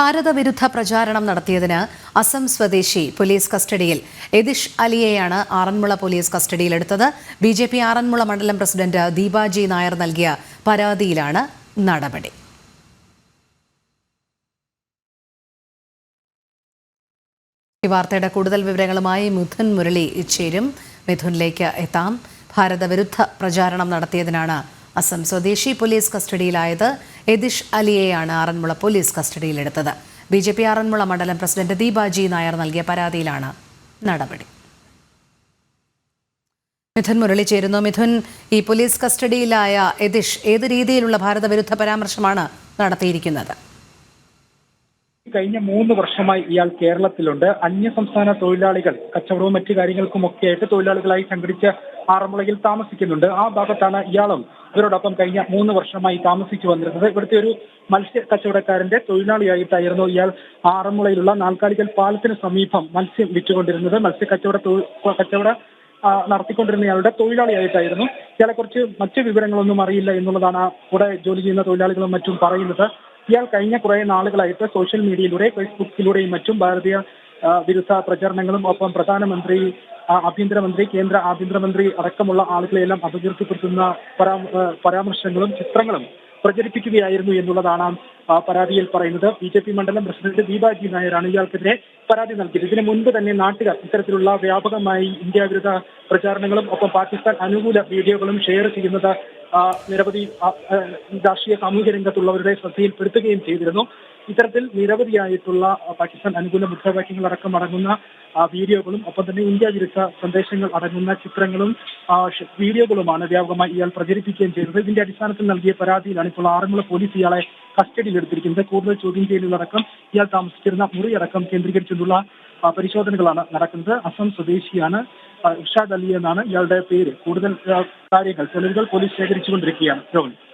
ഭാരതവിരുദ്ധ പ്രചാരണം നടത്തിയതിന് അസം സ്വദേശി പോലീസ് കസ്റ്റഡിയിൽ യതിഷ് അലിയെയാണ് ആറന്മുള പോലീസ് കസ്റ്റഡിയിലെടുത്തത്. ബി ജെ പി ആറന്മുള മണ്ഡലം പ്രസിഡന്റ് ദീപാജി നായർ നൽകിയ പരാതിയിലാണ് നടപടി. വാർത്തയുടെ കൂടുതൽ വിവരങ്ങളുമായി മിഥുൻ മുരളി ചേരും. മിഥുനിലേക്ക് എത്താം. ഭാരതവിരുദ്ധ പ്രചാരണം നടത്തിയതിനാണ് അസം സ്വദേശി പോലീസ് കസ്റ്റഡിയിലായത്. എദിഷ് അലിയെയാണ് ആറന്മുള പോലീസ് കസ്റ്റഡിയിലെടുത്തത്. ബി ജെ പി ആറന്മുള മണ്ഡലം പ്രസിഡന്റ് ദീപാജി നായർ നൽകിയ പരാതിയിലാണ് നടപടി. മിഥുൻ മുരളി ചേരുന്നു. മിഥുൻ ഈ പോലീസ് കസ്റ്റഡിയിലായ എതിഷ് ഏത് രീതിയിലുള്ള ഭാരതവിരുദ്ധ പരാമർശമാണ് നടത്തിയിരിക്കുന്നത്? കഴിഞ്ഞ മൂന്ന് വർഷമായി ഇയാൾ കേരളത്തിലുണ്ട്. അന്യസംസ്ഥാന തൊഴിലാളികൾ കച്ചവടവും മറ്റു കാര്യങ്ങൾക്കും ഒക്കെ ആയിട്ട് തൊഴിലാളികളായി സംഘടിച്ച് ആറന്മുളയിൽ താമസിക്കുന്നുണ്ട്. ആ ഭാഗത്താണ് ഇയാളും ഇവരോടൊപ്പം കഴിഞ്ഞ മൂന്ന് വർഷമായി താമസിച്ചു വന്നിരുന്നത്. ഇവിടുത്തെ ഒരു മത്സ്യ കച്ചവടക്കാരന്റെ തൊഴിലാളിയായിട്ടായിരുന്നു ഇയാൾ ആറന്മുളയിലുള്ള നാൽക്കാലികൾ പാലത്തിന് സമീപം മത്സ്യം വിറ്റുകൊണ്ടിരുന്നത്. മത്സ്യ കച്ചവട കച്ചവട നടത്തിക്കൊണ്ടിരുന്ന ഇയാളുടെ തൊഴിലാളിയായിട്ടായിരുന്നു. ഇയാളെ കുറിച്ച് മറ്റു വിവരങ്ങളൊന്നും അറിയില്ല എന്നുള്ളതാണ് കൂടെ ജോലി ചെയ്യുന്ന തൊഴിലാളികളും മറ്റും പറയുന്നത്. ഇയാൾ കഴിഞ്ഞ കുറെ നാളുകളായിട്ട് സോഷ്യൽ മീഡിയയിലൂടെ ഫേസ്ബുക്കിലൂടെയും മറ്റും ഭാരതീയ വിരുദ്ധ പ്രചരണങ്ങളും ഒപ്പം പ്രധാനമന്ത്രി ആഭ്യന്തരമന്ത്രി കേന്ദ്ര ആഭ്യന്തരമന്ത്രി അടക്കമുള്ള ആളുകളെയെല്ലാം അപകീർത്തിപ്പെടുത്തുന്ന പരാമർശങ്ങളും ചിത്രങ്ങളും പ്രചരിപ്പിക്കുകയായിരുന്നു എന്നുള്ളതാണ് പരാതിയിൽ പറയുന്നത്. ബി ജെ പി മണ്ഡലം പ്രസിഡന്റ് ദീപാജി നായരാണ് ഇയാൾക്കെതിരെ പരാതി നൽകിയത്. ഇതിനു മുൻപ് തന്നെ നാട്ടുകാർ ഇത്തരത്തിലുള്ള വ്യാപകമായി ഇന്ത്യ വിരുദ്ധ പ്രചാരണങ്ങളും ഒപ്പം പാകിസ്ഥാൻ അനുകൂല വീഡിയോകളും ഷെയർ ചെയ്യുന്നത് നിരവധി രാഷ്ട്രീയ സാമൂഹ്യ രംഗത്തുള്ളവരുടെ ശ്രദ്ധയിൽപ്പെടുത്തുകയും ചെയ്തിരുന്നു. ഇത്തരത്തിൽ നിരവധിയായിട്ടുള്ള പാകിസ്ഥാൻ അനുകൂല മുദ്രാവാക്യങ്ങൾ അടക്കം അടങ്ങുന്ന വീഡിയോകളും ഒപ്പം തന്നെ ഇന്ത്യ വിരുദ്ധ സന്ദേശങ്ങൾ അടങ്ങുന്ന ചിത്രങ്ങളും വീഡിയോകളുമാണ് വ്യാപകമായി ഇയാൾ പ്രചരിപ്പിക്കുകയും ചെയ്തത്. ഇതിന്റെ അടിസ്ഥാനത്തിൽ നൽകിയ പരാതിയിലാണ് ഇപ്പോൾ ആറന്മുള പോലീസ് ഇയാളെ കസ്റ്റഡിയിൽ കസ്റ്റഡിയിലെടുത്തിരിക്കുന്നത്. കൂടുതൽ ചോദ്യം ചെയ്യലുകളടക്കം ഇയാൾ താമസിച്ചിരുന്ന മുറിയടക്കം കേന്ദ്രീകരിച്ചുള്ള പരിശോധനകളാണ് നടക്കുന്നത്. അസം സ്വദേശിയാണ് ഇർഷാദ് അലി എന്നാണ് ഇയാളുടെ പേര്. കൂടുതൽ കാര്യങ്ങൾ തെളിവുകൾ പോലീസ് ശേഖരിച്ചുകൊണ്ടിരിക്കുകയാണ്. രോഹിണി.